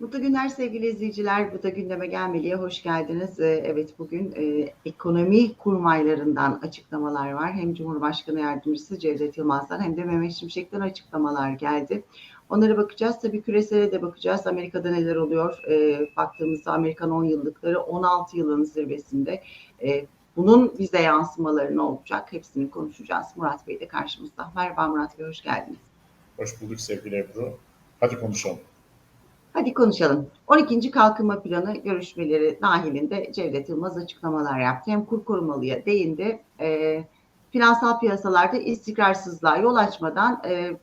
Mutlu günler sevgili izleyiciler. Bu da gündeme gelmeliye hoş geldiniz. Ee, Evet bugün e, ekonomi kurmaylarından açıklamalar var. Hem Cumhurbaşkanı Yardımcısı Cevdet Yılmaz'dan hem de Mehmet Şimşek'ten açıklamalar geldi. Onlara bakacağız. Tabii küresele de bakacağız. Amerika'da neler oluyor? Ee, baktığımızda Amerikan 10 yıllıkları 16 yılın zirvesinde. Ee, bunun bize yansımaları ne olacak? Hepsini konuşacağız. Murat Bey de karşımızda. Merhaba Murat Bey, hoş geldiniz. Hoş bulduk sevgili Ebru. Hadi konuşalım. Hadi konuşalım. 12. Kalkınma Planı görüşmeleri dahilinde Cevdet Yılmaz açıklamalar yaptı. Hem kur korumalıya değindi. E, finansal piyasalarda istikrarsızlığa yol açmadan e,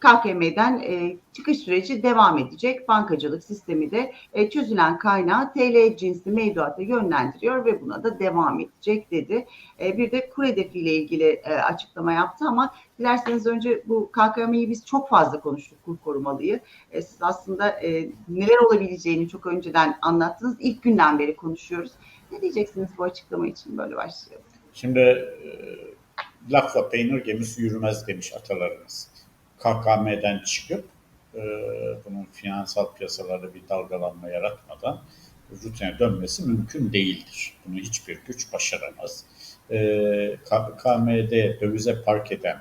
KKM'den e, çıkış süreci devam edecek. Bankacılık sistemi de e, çözülen kaynağı TL cinsli mevduata yönlendiriyor ve buna da devam edecek dedi. E, bir de kur hedefiyle ilgili e, açıklama yaptı ama dilerseniz önce bu KKM'yi biz çok fazla konuştuk kur korumalıyı. E, siz aslında e, neler olabileceğini çok önceden anlattınız. İlk günden beri konuşuyoruz. Ne diyeceksiniz bu açıklama için böyle başlayalım. Şimdi e, lafla peynir gemisi yürümez demiş atalarımız. KKM'den çıkıp e, bunun finansal piyasalarda bir dalgalanma yaratmadan rutine dönmesi mümkün değildir. Bunu hiçbir güç başaramaz. E, KKM'de dövize park eden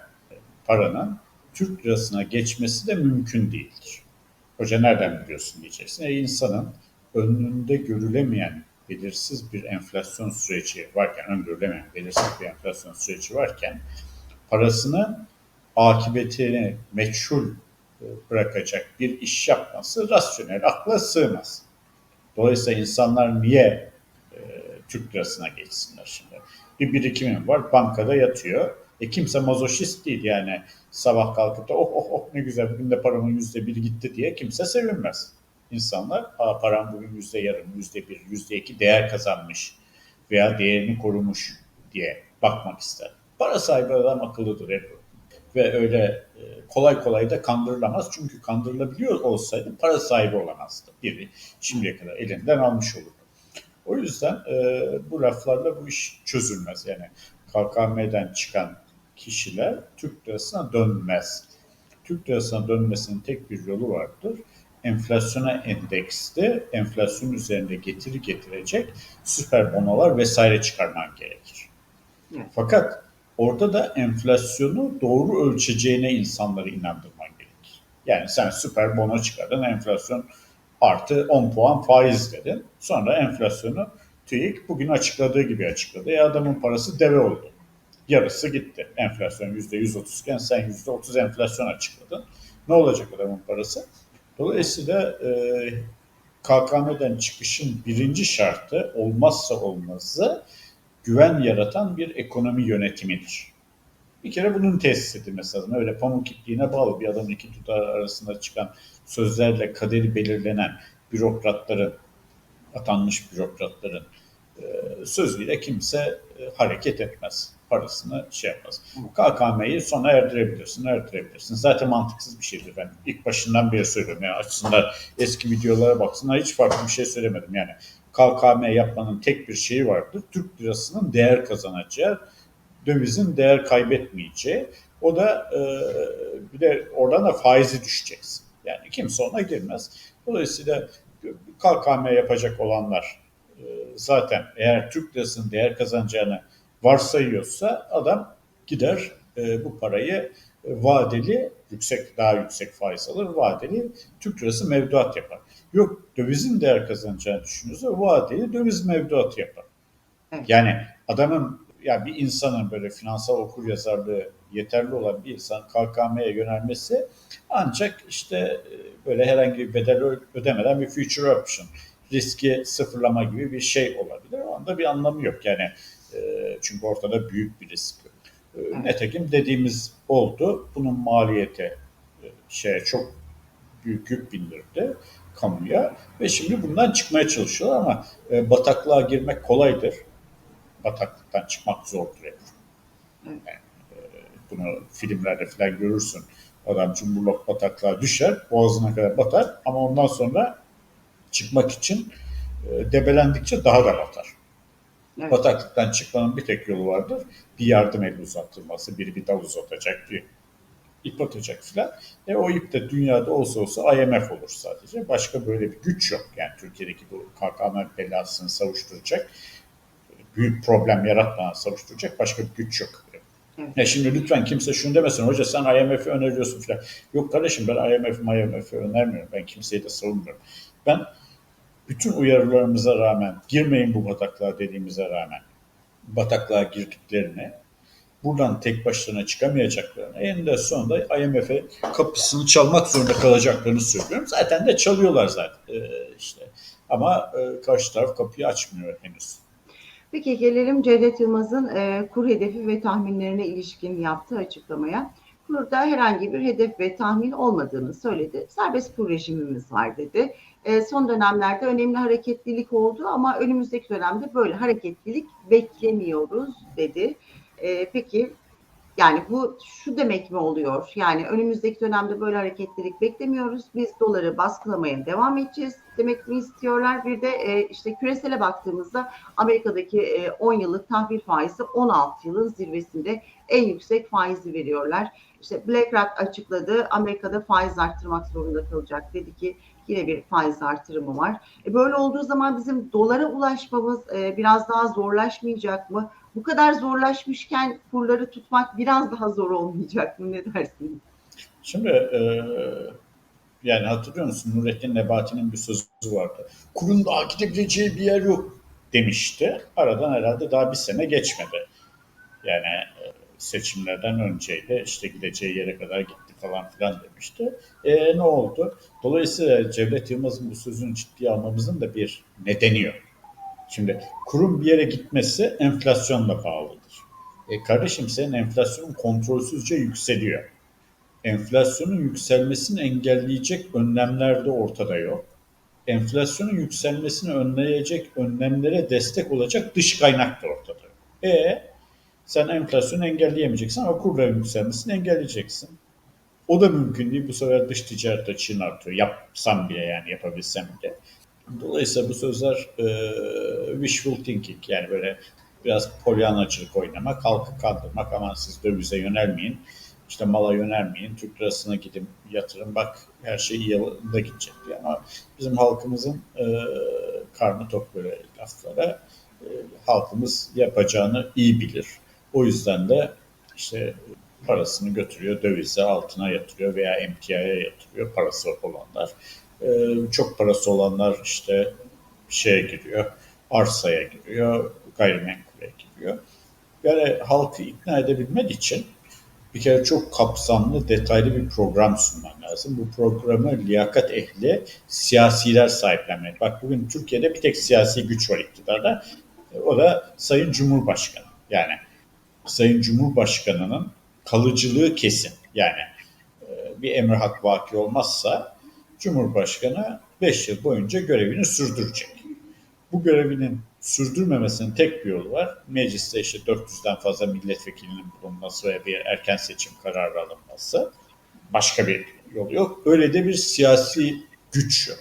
paranın Türk lirasına geçmesi de mümkün değildir. Hoca nereden biliyorsun diyeceksin. E, insanın önünde görülemeyen belirsiz bir enflasyon süreci varken, öngörülemeyen belirsiz bir enflasyon süreci varken parasını akıbetini meçhul e, bırakacak bir iş yapması rasyonel akla sığmaz. Dolayısıyla insanlar niye e, Türk lirasına geçsinler şimdi? Bir birikimim var, bankada yatıyor. E kimse mazoşist değil yani sabah kalkıp da oh oh oh ne güzel bugün de paramın yüzde biri gitti diye kimse sevinmez. İnsanlar Aa, param bugün yüzde yarım, yüzde bir, yüzde iki değer kazanmış veya değerini korumuş diye bakmak ister. Para sahibi adam akıllıdır Ebru. Ve öyle e, kolay kolay da kandırılamaz. Çünkü kandırılabiliyor olsaydı para sahibi olamazdı. Biri şimdiye kadar elinden almış olurdu. O yüzden e, bu laflarla bu iş çözülmez. Yani KKM'den çıkan kişiler Türk lirasına dönmez. Türk lirasına dönmesinin tek bir yolu vardır. Enflasyona endeksli, enflasyon üzerinde getiri getirecek süper bonolar vesaire çıkarman gerekir. Fakat orada da enflasyonu doğru ölçeceğine insanları inandırman gerekir. Yani sen süper bono çıkardın, enflasyon artı 10 puan faiz dedin. Sonra enflasyonu TÜİK bugün açıkladığı gibi açıkladı. E adamın parası deve oldu yarısı gitti. Enflasyon %130 iken sen %30 enflasyon açıkladın. Ne olacak adamın parası? Dolayısıyla e, KKM'den çıkışın birinci şartı olmazsa olmazı güven yaratan bir ekonomi yönetimidir. Bir kere bunun tesis edilmesi lazım. Öyle pamuk ipliğine bağlı bir adamın iki tutar arasında çıkan sözlerle kaderi belirlenen bürokratların, atanmış bürokratların e, sözüyle kimse e, hareket etmez. Parasını şey yapmaz. KKM'yi sona erdirebilirsin, erdirebilirsin. Zaten mantıksız bir şeydir. Ben ilk başından beri söylüyorum. Yani açısından eski videolara baksınlar hiç farklı bir şey söylemedim. Yani KKM yapmanın tek bir şeyi vardır. Türk lirasının değer kazanacağı, dövizin değer kaybetmeyeceği. O da e, bir de oradan da faizi düşeceksin. Yani kimse ona girmez. Dolayısıyla KKM yapacak olanlar e, zaten eğer Türk lirasının değer kazanacağını varsayıyorsa adam gider e, bu parayı e, vadeli yüksek daha yüksek faiz alır vadeli Türk lirası mevduat yapar. Yok dövizin değer kazanacağını düşünüyorsa vadeli döviz mevduatı yapar. Evet. Yani adamın ya bir insanın böyle finansal okur yazarlığı yeterli olan bir insan KKM'ye yönelmesi ancak işte e, böyle herhangi bir bedel ödemeden bir future option riski sıfırlama gibi bir şey olabilir. O anda bir anlamı yok. Yani e, çünkü ortada büyük bir risk. E, Netekim dediğimiz oldu. Bunun maliyeti e, şeye çok büyük yük bindirdi kamuya ve şimdi bundan çıkmaya çalışıyorlar ama e, bataklığa girmek kolaydır. Bataklıktan çıkmak zordur. Yani, e, bunu filmlerde falan görürsün. Adam cumburlop bataklığa düşer, boğazına kadar batar ama ondan sonra çıkmak için e, debelendikçe daha da batar. Evet. Bataklıktan çıkmanın bir tek yolu vardır. Bir yardım eli uzatılması, biri bir dal uzatacak, bir ip atacak filan. E o ip de dünyada olsa olsa IMF olur sadece. Başka böyle bir güç yok. Yani Türkiye'deki bu KKM belasını savuşturacak, büyük problem yaratmadan savuşturacak başka bir güç yok. Ya şimdi lütfen kimse şunu demesin. Hoca sen IMF'i öneriyorsun filan. Yok kardeşim ben IMF, IMF'i önermiyorum. Ben kimseyi de savunmuyorum. Ben bütün uyarılarımıza rağmen, girmeyin bu bataklığa dediğimize rağmen, bataklığa girdiklerini, buradan tek başlarına çıkamayacaklarını, eninde sonunda IMF'e kapısını çalmak zorunda kalacaklarını söylüyorum. Zaten de çalıyorlar zaten ee, işte. Ama e, karşı taraf kapıyı açmıyor henüz. Peki gelelim Cevdet Yılmaz'ın e, kur hedefi ve tahminlerine ilişkin yaptığı açıklamaya. Kurda herhangi bir hedef ve tahmin olmadığını söyledi. Serbest kur rejimimiz var dedi. E, son dönemlerde önemli hareketlilik oldu ama önümüzdeki dönemde böyle hareketlilik beklemiyoruz dedi. E, peki yani bu şu demek mi oluyor? Yani önümüzdeki dönemde böyle hareketlilik beklemiyoruz. Biz doları baskılamaya devam edeceğiz demek mi istiyorlar? Bir de e, işte küresele baktığımızda Amerika'daki e, 10 yıllık tahvil faizi 16 yılın zirvesinde en yüksek faizi veriyorlar. İşte BlackRock açıkladı Amerika'da faiz arttırmak zorunda kalacak dedi ki yine bir faiz artırımı var. E, böyle olduğu zaman bizim dolara ulaşmamız e, biraz daha zorlaşmayacak mı? Bu kadar zorlaşmışken kurları tutmak biraz daha zor olmayacak mı? Ne dersiniz? Şimdi e, yani hatırlıyor musun Nurettin Nebati'nin bir sözü vardı. Kurun daha gidebileceği bir yer yok demişti. Aradan herhalde daha bir sene geçmedi. Yani e, seçimlerden önceydi işte gideceği yere kadar gitti falan filan demişti. E, ne oldu? Dolayısıyla Cevdet Yılmaz'ın bu sözünü ciddiye almamızın da bir nedeni yok. Şimdi kurun bir yere gitmesi enflasyonla bağlıdır. E kardeşim senin enflasyonun kontrolsüzce yükseliyor. Enflasyonun yükselmesini engelleyecek önlemler de ortada yok. Enflasyonun yükselmesini önleyecek önlemlere destek olacak dış kaynak da ortada yok. E sen enflasyonu engelleyemeyeceksin ama kurların yükselmesini engelleyeceksin. O da mümkün değil. Bu sefer dış ticaret açığın artıyor. Yapsam bile yani yapabilsem bile. Dolayısıyla bu sözler e, wishful thinking yani böyle biraz polyanacılık oynamak, halkı kandırmak aman siz dövize yönelmeyin, işte mala yönelmeyin, Türk lirasına gidin yatırın bak her şey yolunda gidecek diye. Ama bizim halkımızın e, karnı tok böyle laflara e, halkımız yapacağını iyi bilir. O yüzden de işte parasını götürüyor, dövize altına yatırıyor veya emtiaya yatırıyor parası olanlar. Ee, çok parası olanlar işte şeye giriyor, arsaya giriyor, gayrimenkule giriyor. Yani halkı ikna edebilmek için bir kere çok kapsamlı, detaylı bir program sunman lazım. Bu programı liyakat ehli siyasiler sahiplenmek. Bak bugün Türkiye'de bir tek siyasi güç var iktidarda. O da Sayın Cumhurbaşkanı. Yani Sayın Cumhurbaşkanı'nın kalıcılığı kesin. Yani bir emir hak vaki olmazsa Cumhurbaşkanı 5 yıl boyunca görevini sürdürecek. Bu görevinin sürdürmemesinin tek bir yolu var. Mecliste işte 400'den fazla milletvekilinin bulunması ve bir erken seçim kararı alınması. Başka bir yolu yok. Öyle de bir siyasi güç yok.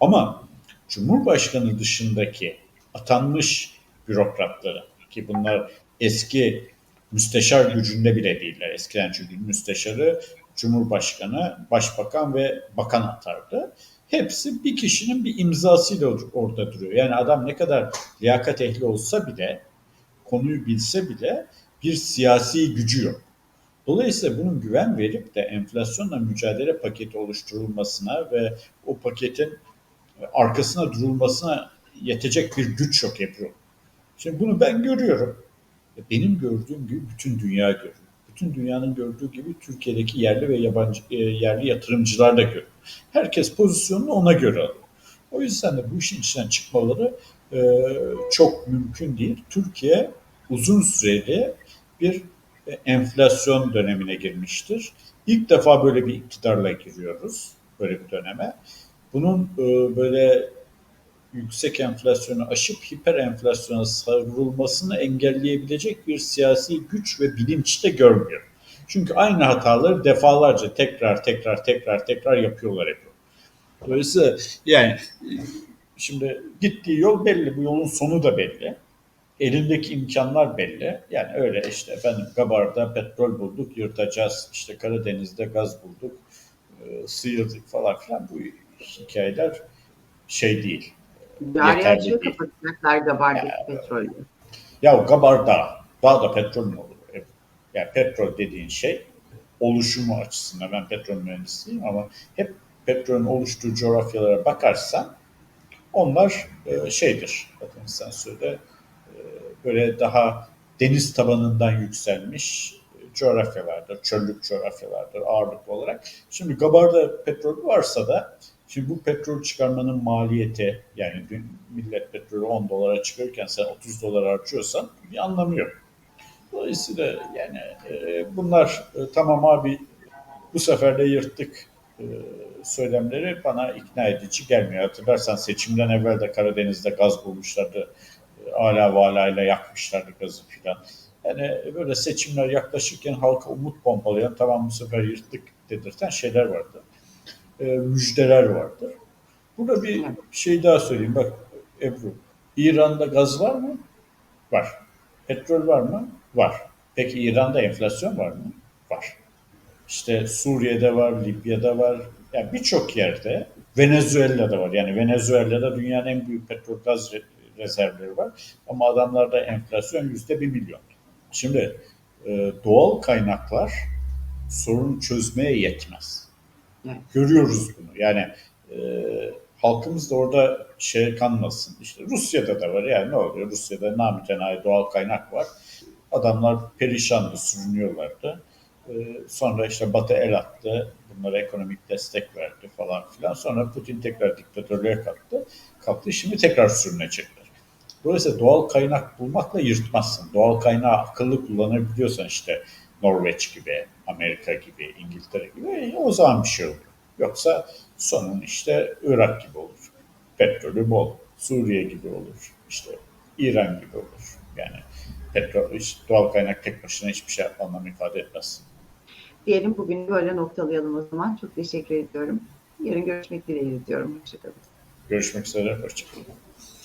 Ama Cumhurbaşkanı dışındaki atanmış bürokratları ki bunlar eski müsteşar gücünde bile değiller. Eskiden çünkü müsteşarı Cumhurbaşkanı, Başbakan ve Bakan atardı. Hepsi bir kişinin bir imzasıyla orada duruyor. Yani adam ne kadar liyakat ehli olsa bile, konuyu bilse bile bir siyasi gücü yok. Dolayısıyla bunun güven verip de enflasyonla mücadele paketi oluşturulmasına ve o paketin arkasına durulmasına yetecek bir güç yok Ebru. Şimdi bunu ben görüyorum. Benim gördüğüm gibi bütün dünya görüyor bütün dünyanın gördüğü gibi Türkiye'deki yerli ve yabancı e, yerli yatırımcılar da görüyor. Herkes pozisyonunu ona göre alıyor. O yüzden de bu işin içinden çıkmaları e, çok mümkün değil. Türkiye uzun süreli bir e, enflasyon dönemine girmiştir. İlk defa böyle bir iktidarla giriyoruz böyle bir döneme. Bunun e, böyle yüksek enflasyonu aşıp hiper enflasyona savrulmasını engelleyebilecek bir siyasi güç ve bilinç de görmüyor. Çünkü aynı hataları defalarca tekrar tekrar tekrar tekrar yapıyorlar hep. Dolayısıyla yani şimdi gittiği yol belli, bu yolun sonu da belli. elindeki imkanlar belli. Yani öyle işte efendim Gabar'da petrol bulduk, yırtacağız. İşte Karadeniz'de gaz bulduk, e, sıyırdık falan filan. Bu hikayeler şey değil. Değil. kapatacaklar Gabar'daki petrolü. Ya Gabar Dağı, dağda petrol mü olur? Yani petrol dediğin şey oluşumu açısından ben petrol mühendisiyim ama hep petrolün oluştuğu coğrafyalara bakarsan onlar e, şeydir. Bakın sen söyle e, böyle daha deniz tabanından yükselmiş e, coğrafyalardır, çöllük coğrafyalardır ağırlıklı olarak. Şimdi Gabar'da petrol varsa da şimdi bu petrol çıkarmanın maliyeti yani dün millet petrolü 10 dolara çıkarırken sen 30 dolar harcıyorsan bir anlamı yok. Dolayısıyla yani e, bunlar e, tamam abi bu sefer de yırttık e, söylemleri bana ikna edici gelmiyor. Hatırlarsan seçimden evvel de Karadeniz'de gaz bulmuşlardı. E, Ala valayla yakmışlardı gazı filan. Yani böyle seçimler yaklaşırken halka umut pompalayan tamam bu sefer yırttık dedirten şeyler vardı. E, müjdeler vardır. Burada bir şey daha söyleyeyim. Bak Ebru, İran'da gaz var mı? Var. Petrol var mı? Var. Peki İran'da enflasyon var mı? Var. İşte Suriye'de var, Libya'da var. Yani birçok yerde Venezuela'da var. Yani Venezuela'da dünyanın en büyük petrol gaz re- rezervleri var. Ama adamlarda enflasyon yüzde bir milyon. Şimdi e, doğal kaynaklar sorunu çözmeye yetmez. Evet. Görüyoruz bunu. Yani e, halkımız da orada şey kanmasın. İşte Rusya'da da var. Yani ne oluyor? Rusya'da namütenayi doğal kaynak var. Adamlar perişandı, sürünüyorlardı. Ee, Sonra işte Batı el attı, bunlara ekonomik destek verdi falan filan. Sonra Putin tekrar diktatörlüğe kalktı. Kalktı, şimdi tekrar sürünecekler. Dolayısıyla doğal kaynak bulmakla yırtmazsın. Doğal kaynağı akıllı kullanabiliyorsan işte Norveç gibi, Amerika gibi, İngiltere gibi e, o zaman bir şey olur. Yoksa sonun işte Irak gibi olur. Petrolü bol. Suriye gibi olur. İşte İran gibi olur. Yani petrol, doğal kaynak tek başına hiçbir şey anlam ifade etmez. Diyelim bugün böyle noktalayalım o zaman. Çok teşekkür ediyorum. Yarın görüşmek dileğiyle diyorum. Hoşçakalın. Görüşmek üzere. Hoşçakalın.